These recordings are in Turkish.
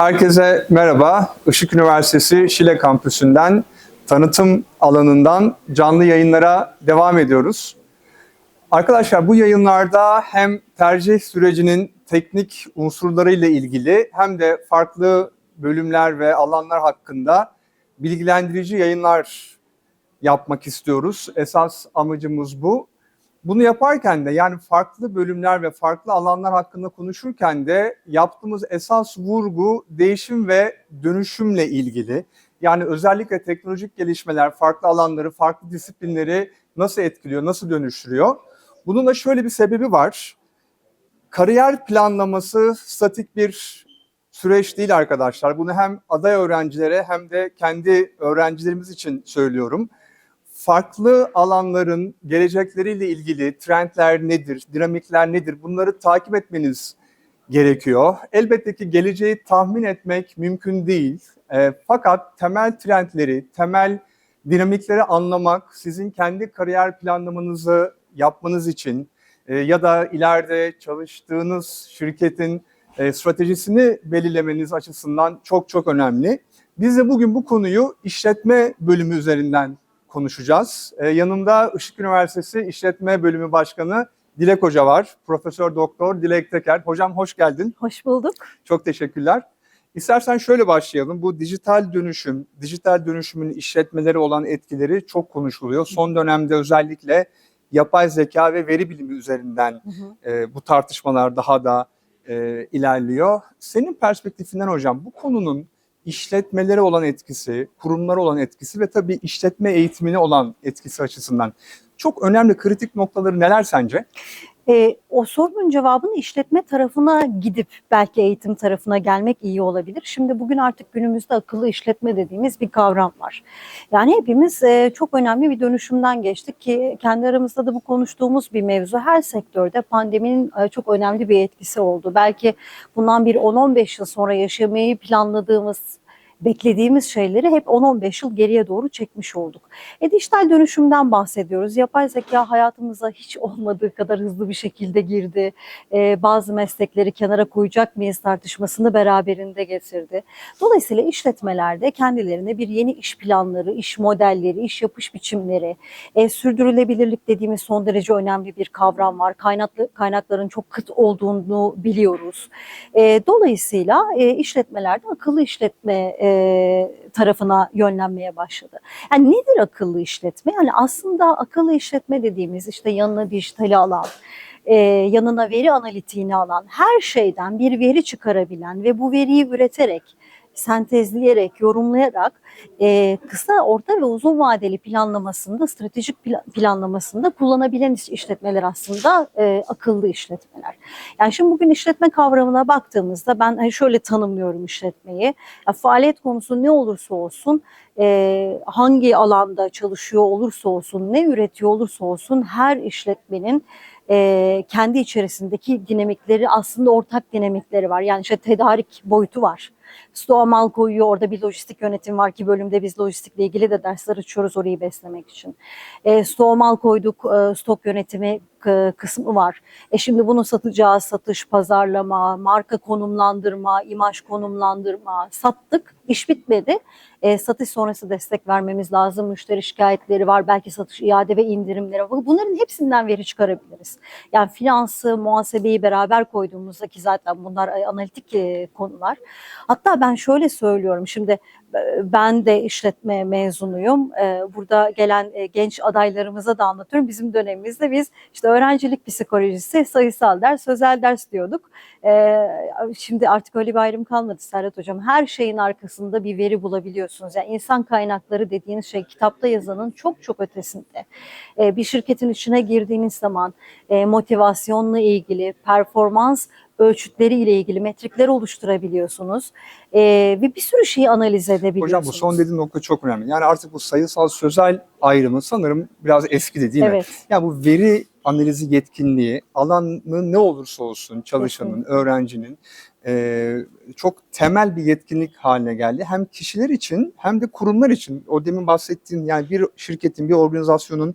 Herkese merhaba. Işık Üniversitesi Şile Kampüsü'nden tanıtım alanından canlı yayınlara devam ediyoruz. Arkadaşlar bu yayınlarda hem tercih sürecinin teknik unsurlarıyla ilgili hem de farklı bölümler ve alanlar hakkında bilgilendirici yayınlar yapmak istiyoruz. Esas amacımız bu. Bunu yaparken de yani farklı bölümler ve farklı alanlar hakkında konuşurken de yaptığımız esas vurgu değişim ve dönüşümle ilgili. Yani özellikle teknolojik gelişmeler farklı alanları, farklı disiplinleri nasıl etkiliyor, nasıl dönüştürüyor? Bunun da şöyle bir sebebi var. Kariyer planlaması statik bir süreç değil arkadaşlar. Bunu hem aday öğrencilere hem de kendi öğrencilerimiz için söylüyorum farklı alanların gelecekleriyle ilgili trendler nedir, dinamikler nedir bunları takip etmeniz gerekiyor. Elbette ki geleceği tahmin etmek mümkün değil. E, fakat temel trendleri, temel dinamikleri anlamak sizin kendi kariyer planlamanızı yapmanız için e, ya da ileride çalıştığınız şirketin e, stratejisini belirlemeniz açısından çok çok önemli. Biz de bugün bu konuyu işletme bölümü üzerinden konuşacağız. Ee, yanımda Işık Üniversitesi İşletme Bölümü Başkanı Dilek Hoca var. Profesör Doktor Dilek Teker. Hocam hoş geldin. Hoş bulduk. Çok teşekkürler. İstersen şöyle başlayalım. Bu dijital dönüşüm, dijital dönüşümün işletmeleri olan etkileri çok konuşuluyor. Son dönemde özellikle yapay zeka ve veri bilimi üzerinden Hı hı. e, bu tartışmalar daha da e, ilerliyor. Senin perspektifinden hocam bu konunun işletmelere olan etkisi, kurumlara olan etkisi ve tabii işletme eğitimine olan etkisi açısından çok önemli kritik noktaları neler sence? Ee, o sorunun cevabını işletme tarafına gidip belki eğitim tarafına gelmek iyi olabilir. Şimdi bugün artık günümüzde akıllı işletme dediğimiz bir kavram var. Yani hepimiz e, çok önemli bir dönüşümden geçtik ki kendi aramızda da bu konuştuğumuz bir mevzu. Her sektörde pandeminin e, çok önemli bir etkisi oldu. Belki bundan bir 10-15 yıl sonra yaşamayı planladığımız beklediğimiz şeyleri hep 10-15 yıl geriye doğru çekmiş olduk. E, dijital dönüşümden bahsediyoruz. Yapay zeka hayatımıza hiç olmadığı kadar hızlı bir şekilde girdi. E, bazı meslekleri kenara koyacak mıyız tartışmasını beraberinde getirdi. Dolayısıyla işletmelerde kendilerine bir yeni iş planları, iş modelleri, iş yapış biçimleri, e, sürdürülebilirlik dediğimiz son derece önemli bir kavram var. Kaynaklı, kaynakların çok kıt olduğunu biliyoruz. E, dolayısıyla e, işletmelerde akıllı işletme e, tarafına yönlenmeye başladı. Yani nedir akıllı işletme? Yani aslında akıllı işletme dediğimiz işte yanına dijitali alan, e, yanına veri analitiğini alan, her şeyden bir veri çıkarabilen ve bu veriyi üreterek sentezleyerek, yorumlayarak e, kısa, orta ve uzun vadeli planlamasında, stratejik pla- planlamasında kullanabilen iş- işletmeler aslında e, akıllı işletmeler. Yani şimdi bugün işletme kavramına baktığımızda ben hani şöyle tanımlıyorum işletmeyi. Ya faaliyet konusu ne olursa olsun, e, hangi alanda çalışıyor olursa olsun, ne üretiyor olursa olsun her işletmenin e, kendi içerisindeki dinamikleri aslında ortak dinamikleri var. Yani işte tedarik boyutu var. Stoğa mal koyuyor. Orada bir lojistik yönetim var ki bölümde biz lojistikle ilgili de dersler açıyoruz orayı beslemek için. E, stoğa mal koyduk. E, stok yönetimi kısmı var. E şimdi bunu satacağı satış, pazarlama, marka konumlandırma, imaj konumlandırma sattık. İş bitmedi. E, satış sonrası destek vermemiz lazım. Müşteri şikayetleri var. Belki satış iade ve indirimleri var. Bunların hepsinden veri çıkarabiliriz. Yani finansı, muhasebeyi beraber koyduğumuzda ki zaten bunlar e, analitik e, konular. Hatta ben şöyle söylüyorum şimdi ben de işletme mezunuyum. E, Burada gelen e, genç adaylarımıza da anlatıyorum. Bizim dönemimizde biz işte öğrencilik psikolojisi, sayısal ders, sözel ders diyorduk. E, Şimdi artık öyle bir ayrım kalmadı Serhat Hocam. Her şeyin arkasında bir veri bulabiliyorsunuz. Yani insan kaynakları dediğiniz şey kitapta yazanın çok çok ötesinde. E, Bir şirketin içine girdiğiniz zaman e, motivasyonla ilgili, performans ölçütleri ile ilgili metrikler oluşturabiliyorsunuz. E, ve bir sürü şeyi analiz edebiliyorsunuz. Hocam bu son dediğin nokta çok önemli. Yani artık bu sayısal sözel ayrımı sanırım biraz eskidi değil mi? Evet. Yani bu veri analizi yetkinliği alanı ne olursa olsun çalışanın, Kesinlikle. öğrencinin e, çok temel bir yetkinlik haline geldi. Hem kişiler için hem de kurumlar için. O demin bahsettiğim yani bir şirketin, bir organizasyonun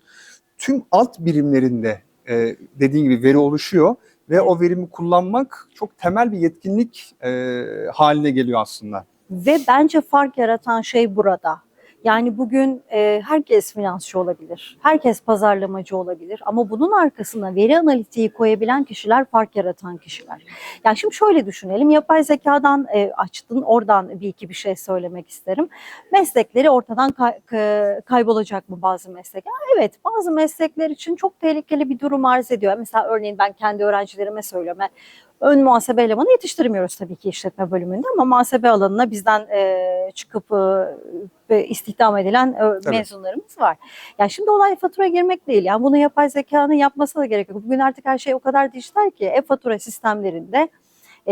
tüm alt birimlerinde e, dediğin gibi veri oluşuyor ve o verimi kullanmak çok temel bir yetkinlik e, haline geliyor aslında. Ve bence fark yaratan şey burada. Yani bugün e, herkes finansçı olabilir, herkes pazarlamacı olabilir ama bunun arkasına veri analitiği koyabilen kişiler fark yaratan kişiler. Yani şimdi şöyle düşünelim, yapay zekadan e, açtın, oradan bir iki bir şey söylemek isterim. Meslekleri ortadan kay- kaybolacak mı bazı meslekler? Evet, bazı meslekler için çok tehlikeli bir durum arz ediyor. Mesela örneğin ben kendi öğrencilerime söylüyorum. Ben ön muhasebe elemanı yetiştirmiyoruz tabii ki işletme bölümünde ama muhasebe alanına bizden e, çıkıp e, istihdam edilen e, Tabii. mezunlarımız var. Yani şimdi olay fatura girmek değil. Yani bunu yapay zekanın yapması da gerekiyor. Bugün artık her şey o kadar dijital ki e-fatura sistemlerinde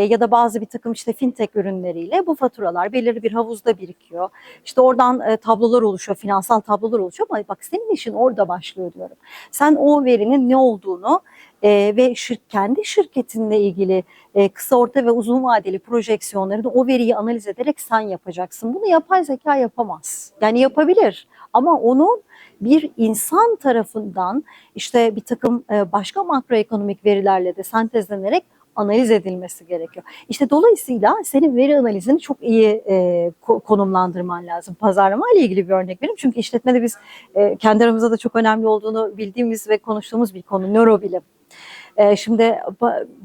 ya da bazı bir takım işte fintech ürünleriyle bu faturalar belirli bir havuzda birikiyor. İşte oradan e, tablolar oluşuyor, finansal tablolar oluşuyor ama bak senin işin orada başlıyor diyorum. Sen o verinin ne olduğunu e, ve şir- kendi şirketinle ilgili e, kısa, orta ve uzun vadeli projeksiyonlarını o veriyi analiz ederek sen yapacaksın. Bunu yapay zeka yapamaz. Yani yapabilir ama onun bir insan tarafından işte bir takım e, başka makroekonomik verilerle de sentezlenerek analiz edilmesi gerekiyor. İşte dolayısıyla senin veri analizini çok iyi e, ko- konumlandırman lazım. Pazarlama ile ilgili bir örnek vereyim. Çünkü işletmede biz e, kendi aramızda da çok önemli olduğunu bildiğimiz ve konuştuğumuz bir konu nörobilim. E, şimdi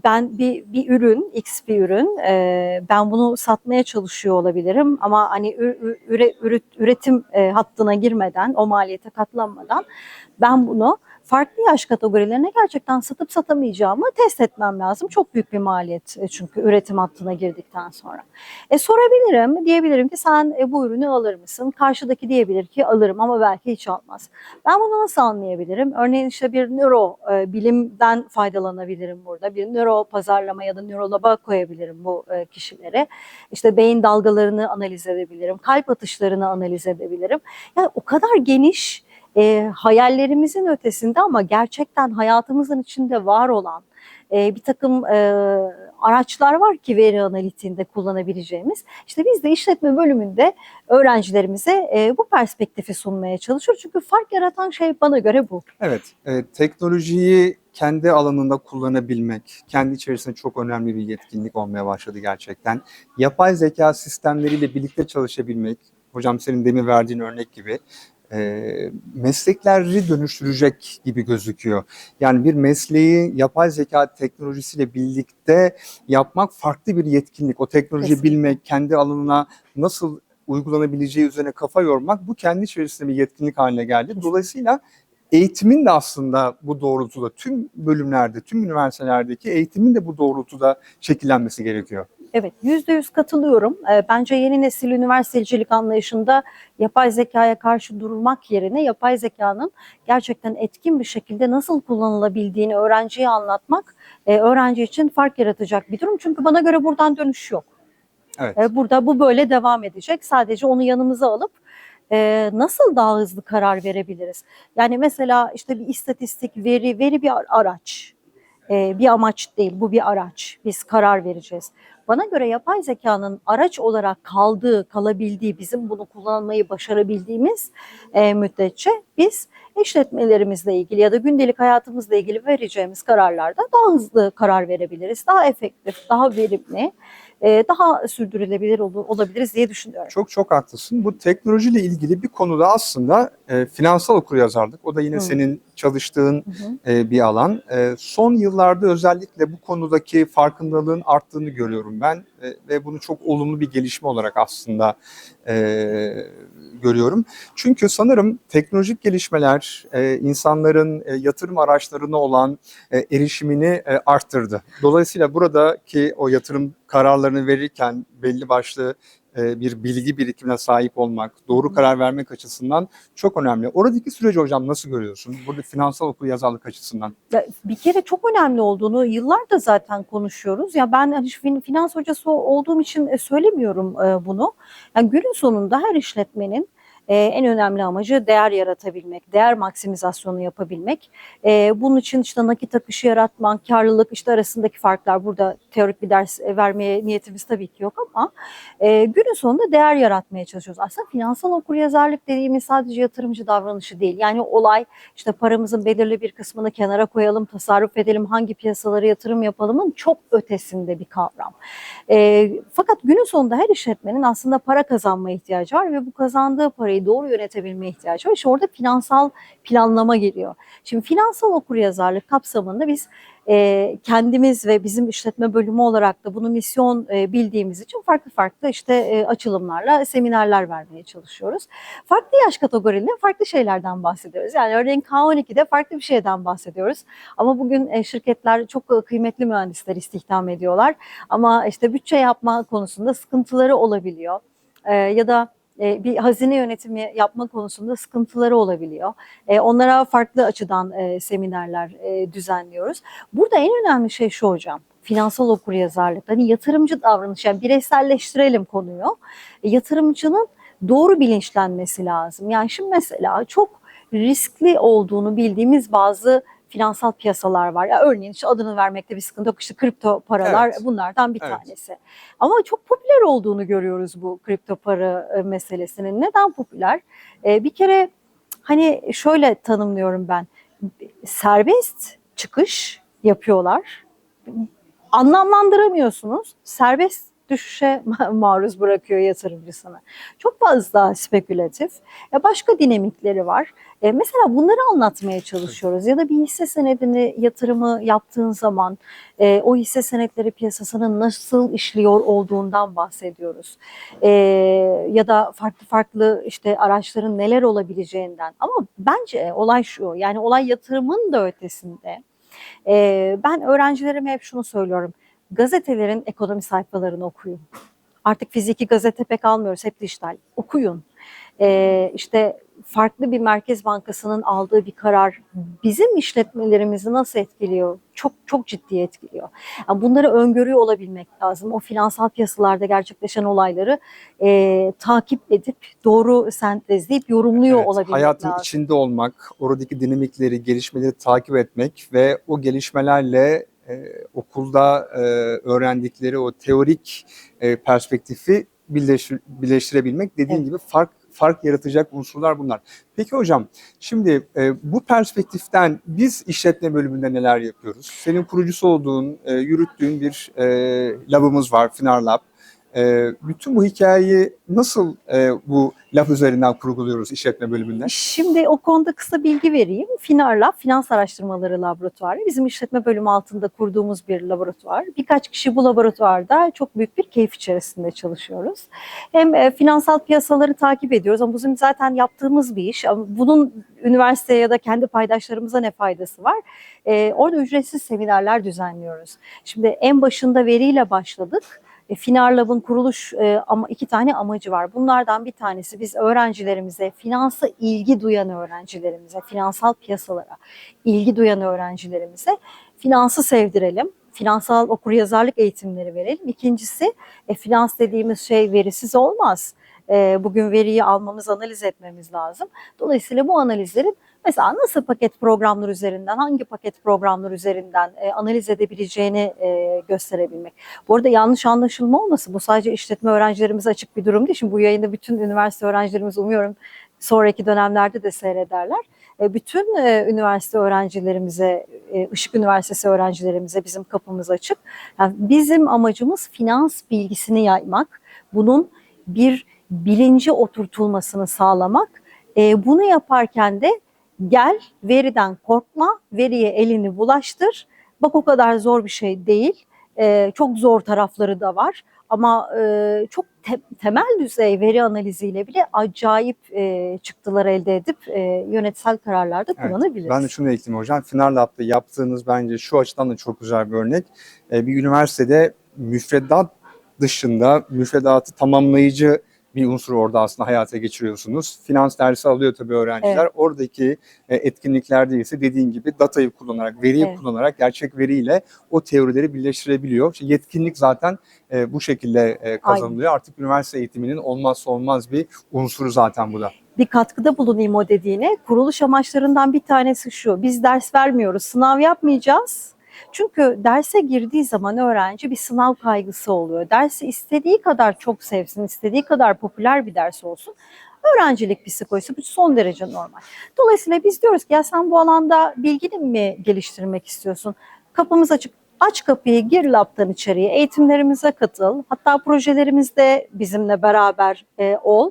ben bir, bir ürün, X bir ürün, e, ben bunu satmaya çalışıyor olabilirim ama hani üre- üret- üretim e, hattına girmeden, o maliyete katlanmadan ben bunu farklı yaş kategorilerine gerçekten satıp satamayacağımı test etmem lazım. Çok büyük bir maliyet e, çünkü üretim hattına girdikten sonra. E sorabilirim, diyebilirim ki sen e, bu ürünü alır mısın? Karşıdaki diyebilir ki alırım ama belki hiç almaz. Ben bunu nasıl anlayabilirim? Örneğin işte bir nöro e, bilimden faydalanabilirim burada. Bir nöro pazarlama ya da nörolaba koyabilirim bu kişilere. İşte beyin dalgalarını analiz edebilirim, kalp atışlarını analiz edebilirim. Yani o kadar geniş e, hayallerimizin ötesinde ama gerçekten hayatımızın içinde var olan e, bir takım e, araçlar var ki veri analitiğinde kullanabileceğimiz. İşte biz de işletme bölümünde öğrencilerimize e, bu perspektifi sunmaya çalışıyoruz. Çünkü fark yaratan şey bana göre bu. Evet, e, teknolojiyi kendi alanında kullanabilmek, kendi içerisinde çok önemli bir yetkinlik olmaya başladı gerçekten. Yapay zeka sistemleriyle birlikte çalışabilmek, hocam senin demin verdiğin örnek gibi, e, meslekleri dönüştürecek gibi gözüküyor. Yani bir mesleği yapay zeka teknolojisiyle birlikte yapmak farklı bir yetkinlik. O teknolojiyi Kesinlikle. bilmek, kendi alanına nasıl uygulanabileceği üzerine kafa yormak bu kendi içerisinde bir yetkinlik haline geldi. Dolayısıyla eğitimin de aslında bu doğrultuda tüm bölümlerde, tüm üniversitelerdeki eğitimin de bu doğrultuda şekillenmesi gerekiyor. Evet, yüzde yüz katılıyorum. Ee, Bence yeni nesil üniversitecilik anlayışında yapay zekaya karşı durmak yerine yapay zekanın gerçekten etkin bir şekilde nasıl kullanılabildiğini öğrenciye anlatmak e, öğrenci için fark yaratacak bir durum. Çünkü bana göre buradan dönüş yok. Evet. E, Burada bu böyle devam edecek. Sadece onu yanımıza alıp e, nasıl daha hızlı karar verebiliriz? Yani mesela işte bir istatistik, veri, veri bir araç. E, bir amaç değil, bu bir araç. Biz karar vereceğiz. Bana göre yapay zekanın araç olarak kaldığı, kalabildiği, bizim bunu kullanmayı başarabildiğimiz e, müddetçe biz işletmelerimizle ilgili ya da gündelik hayatımızla ilgili vereceğimiz kararlarda daha hızlı karar verebiliriz. Daha efektif, daha verimli, e, daha sürdürülebilir ol- olabiliriz diye düşünüyorum. Çok çok haklısın. Bu teknolojiyle ilgili bir konuda aslında e, finansal okuryazarlık. O da yine Hı. senin çalıştığın Hı hı. e, bir alan. E, son yıllarda özellikle bu konudaki farkındalığın arttığını görüyorum ben E, ve bunu çok olumlu bir gelişme olarak aslında e, görüyorum. Çünkü sanırım teknolojik gelişmeler e, insanların e, yatırım araçlarına olan e, erişimini e, arttırdı. Dolayısıyla buradaki o yatırım kararlarını verirken belli başlı bir bilgi birikimine sahip olmak, doğru karar vermek açısından çok önemli. Oradaki süreci hocam nasıl görüyorsun? Burada finansal okuryazarlık açısından. Ya bir kere çok önemli olduğunu yıllardır zaten konuşuyoruz. Ya ben hani fin- finans hocası olduğum için e, söylemiyorum e, bunu. Yani günün sonunda her işletmenin e, en önemli amacı değer yaratabilmek, değer maksimizasyonu yapabilmek. E, bunun için işte nakit akışı yaratmak, karlılık işte arasındaki farklar burada teorik bir ders e, vermeye niyetimiz tabii ki yok ama e, günün sonunda değer yaratmaya çalışıyoruz. Aslında finansal okuryazarlık dediğimiz sadece yatırımcı davranışı değil. Yani olay işte paramızın belirli bir kısmını kenara koyalım, tasarruf edelim, hangi piyasalara yatırım yapalımın çok ötesinde bir kavram. E, fakat günün sonunda her işletmenin aslında para kazanma ihtiyacı var ve bu kazandığı parayı doğru yönetebilme ihtiyacı var. İşte orada finansal planlama geliyor. Şimdi finansal okuryazarlık kapsamında biz e, kendimiz ve bizim işletme bölümü olarak da bunu misyon e, bildiğimiz için farklı farklı işte e, açılımlarla seminerler vermeye çalışıyoruz. Farklı yaş kategorilerinde farklı şeylerden bahsediyoruz. Yani örneğin K12'de farklı bir şeyden bahsediyoruz. Ama bugün e, şirketler çok kıymetli mühendisler istihdam ediyorlar. Ama işte bütçe yapma konusunda sıkıntıları olabiliyor. E, ya da e, bir hazine yönetimi yapma konusunda sıkıntıları olabiliyor. E, Onlara farklı açıdan e, seminerler e, düzenliyoruz. Burada en önemli şey şu hocam. Finansal okuryazarlık. Hani yatırımcı davranış, yani bireyselleştirelim konuyu. E, Yatırımcının doğru bilinçlenmesi lazım. Yani şimdi mesela çok riskli olduğunu bildiğimiz bazı finansal piyasalar var. Ya örneğin işte adını vermekte bir sıkıntı yok. İşte kripto paralar Evet. bunlardan bir Evet. tanesi. Ama çok popüler olduğunu görüyoruz bu kripto para e, meselesinin. Neden popüler? E, bir kere hani şöyle tanımlıyorum ben. Serbest çıkış yapıyorlar. Anlamlandıramıyorsunuz. Serbest düşüşe maruz bırakıyor yatırımcısını. Çok fazla spekülatif. E, başka dinamikleri var. E, mesela bunları anlatmaya çalışıyoruz. Ya da bir hisse senedini yatırımı yaptığın zaman e, o hisse senetleri piyasasının nasıl işliyor olduğundan bahsediyoruz. Ya da farklı farklı işte araçların neler olabileceğinden. Ama bence olay şu yani olay yatırımın da ötesinde. Ben öğrencilerime hep şunu söylüyorum. Gazetelerin ekonomi sayfalarını okuyun. Artık fiziki gazete pek almıyoruz, hep dijital. Okuyun. Ee, işte farklı bir merkez bankasının aldığı bir karar bizim işletmelerimizi nasıl etkiliyor? Çok çok ciddi etkiliyor. Yani bunları öngörüyor olabilmek lazım. O finansal piyasalarda gerçekleşen olayları e, takip edip doğru sentezleyip yorumluyor Evet, olabilmek hayatın lazım. içinde olmak, oradaki dinamikleri, gelişmeleri takip etmek ve o gelişmelerle e, okulda e, öğrendikleri o teorik e, perspektifi birleştir- birleştirebilmek dediğin Evet. gibi fark fark yaratacak unsurlar bunlar. Peki hocam, şimdi e, bu perspektiften biz işletme bölümünde neler yapıyoruz? Senin kurucusu olduğun, e, yürüttüğün bir e, labımız var, Finar Lab. E, bütün bu hikayeyi nasıl e, bu lab üzerinden kurguluyoruz işletme bölümünde? Şimdi o konuda kısa bilgi vereyim. Finarla Finans Araştırmaları Laboratuvarı bizim işletme bölümü altında kurduğumuz bir laboratuvar. Birkaç kişi bu laboratuvarda çok büyük bir keyif içerisinde çalışıyoruz. Hem e, finansal piyasaları takip ediyoruz ama bizim zaten yaptığımız bir iş. Bunun üniversiteye ya da kendi paydaşlarımıza ne faydası var? E, orada ücretsiz seminerler düzenliyoruz. Şimdi en başında veriyle başladık. E, Finarlab'ın kuruluş e, ama iki tane amacı var. Bunlardan bir tanesi biz öğrencilerimize, finansa ilgi duyan öğrencilerimize, finansal piyasalara ilgi duyan öğrencilerimize finansı sevdirelim. Finansal okuryazarlık eğitimleri verelim. İkincisi e, finans dediğimiz şey verisiz olmaz. E, bugün veriyi almamız, analiz etmemiz lazım. Dolayısıyla bu analizlerin mesela nasıl paket programlar üzerinden, hangi paket programlar üzerinden e, analiz edebileceğini e, gösterebilmek. Bu arada yanlış anlaşılma olmasın. Bu sadece işletme öğrencilerimize açık bir durum değil. Şimdi bu yayında bütün üniversite öğrencilerimiz umuyorum sonraki dönemlerde de seyrederler. E, bütün e, üniversite öğrencilerimize, e, Işık Üniversitesi öğrencilerimize bizim kapımız açık. Yani bizim amacımız finans bilgisini yaymak. Bunun bir bilinci oturtulmasını sağlamak. Bunu yaparken de gel veriden korkma, veriye elini bulaştır. Bak o kadar zor bir şey değil. E, çok zor tarafları da var. Ama e, çok te- temel düzey veri analiziyle bile acayip e, çıktılar elde edip e, yönetsel kararlarda Evet, kullanabiliriz. Ben de şunu ekleyeyim hocam. Final Lab'da yaptığınız bence şu açıdan da çok güzel bir örnek. Ee, bir üniversitede müfredat dışında müfredatı tamamlayıcı bir unsur orada aslında hayata geçiriyorsunuz. Finans dersi alıyor tabii öğrenciler. Oradaki e, etkinliklerde ise dediğin gibi datayı kullanarak, veriyi Evet. kullanarak gerçek veriyle o teorileri birleştirebiliyor. İşte yetkinlik zaten e, bu şekilde e, kazanılıyor. Artık üniversite eğitiminin olmazsa olmaz bir unsuru zaten bu da. bir katkıda bulunayım o dediğine. Kuruluş amaçlarından bir tanesi şu. Biz ders vermiyoruz, sınav yapmayacağız. Çünkü derse girdiği zaman öğrenci bir sınav kaygısı oluyor. Dersi istediği kadar çok sevsin, istediği kadar popüler bir ders olsun. Öğrencilik psikolojisi bu son derece normal. Dolayısıyla biz diyoruz ki ya sen bu alanda bilgini mi geliştirmek istiyorsun? Kapımız açık. Aç kapıyı, gir laptan içeriye, eğitimlerimize katıl. Hatta projelerimizde bizimle beraber e, ol.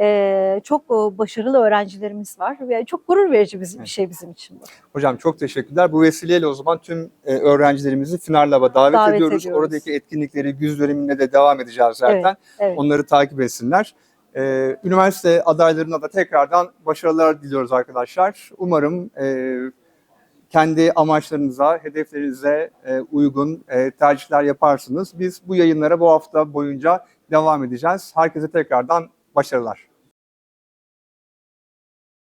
E, çok başarılı öğrencilerimiz var ve çok gurur verici bir, bir şey bizim için bu. Hocam çok teşekkürler. Bu vesileyle o zaman tüm e, öğrencilerimizi Final Lab'a davet, Davet ediyoruz. ediyoruz. Oradaki etkinlikleri güz döneminde de devam edeceğiz zaten. Evet. Onları takip etsinler. E, üniversite adaylarına da tekrardan başarılar diliyoruz arkadaşlar. Umarım e, kendi amaçlarınıza, hedeflerinize e, uygun e, tercihler yaparsınız. Biz bu yayınlara bu hafta boyunca devam edeceğiz. Herkese tekrardan başarılar.